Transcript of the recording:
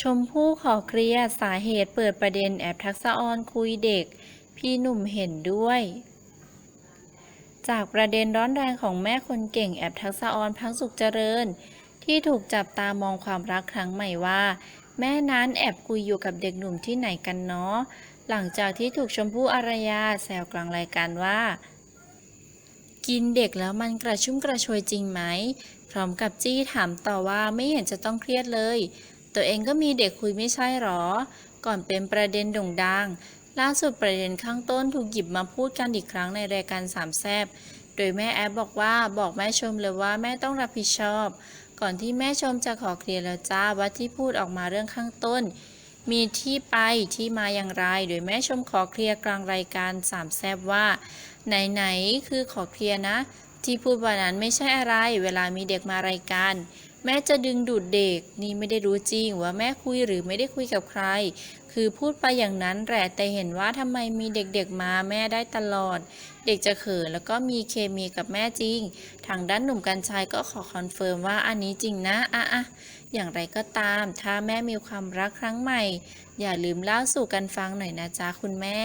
ชมพู่ขอเคลียร์สาเหตุเปิดประเด็นแอบทักษะออนคุยเด็ก พี่หนุ่มเห็นด้วย จากประเด็นร้อนแรงของแม่คนเก่งแอบทักษะออนพักสุขเจริญ ที่ถูกจับตามองความรักครั้งใหม่ว่า แม่นั้นแอบคุยอยู่กับเด็กหนุ่มที่ไหนกันเนาะหลังจากที่ถูกชมพู่อารยาแซวกลางรายการว่า กินเด็กแล้วมันกระชุ่มกระชวยจริงไหมพร้อมกับจี้ถามต่อว่าไม่เห็นจะต้องเครียดเลย ตัวเองก็มีเด็กคุยไม่ใช่หรอ ก่อนเป็นประเด็นโด่งดัง ล่าสุดประเด็นข้างต้นถูกหยิบมาพูดกันอีกครั้งในรายการสามแซบโดยแม่แอฟบอกว่าบอกแม่ชมเลยว่าแม่ต้องรับผิดชอบ ก่อนที่แม่ชมจะขอเคลียร์แล้วจ้าว่าที่พูดออกมาเรื่องข้างต้น มีที่ไปที่มาอย่างไร โดยแม่ชมขอเคลียร์กลางรายการสามแซบว่า ไหนๆคือขอเคลียร์นะ ที่พูดวันนั้นไม่ใช่อะไร เวลามีเด็กมารายการ แม่จะดึงดูดเด็ก นี่ไม่ได้รู้จริงว่าแม่คุยหรือไม่ได้คุยกับใคร คือพูดไปอย่างนั้นแหละแต่เห็นว่าทำไมมีเด็กๆมาแม่ได้ตลอด เด็กจะเขินแล้วก็มีเคมีกับแม่จริง ทางด้านหนุ่มกัญชัยก็ขอคอนเฟิร์มว่าอันนี้จริงนะอะอะอย่างไรก็ตาม ถ้าแม่มีความรักครั้งใหม่ อย่าลืมเล่าสู่กันฟังหน่อยนะจ๊ะคุณแม่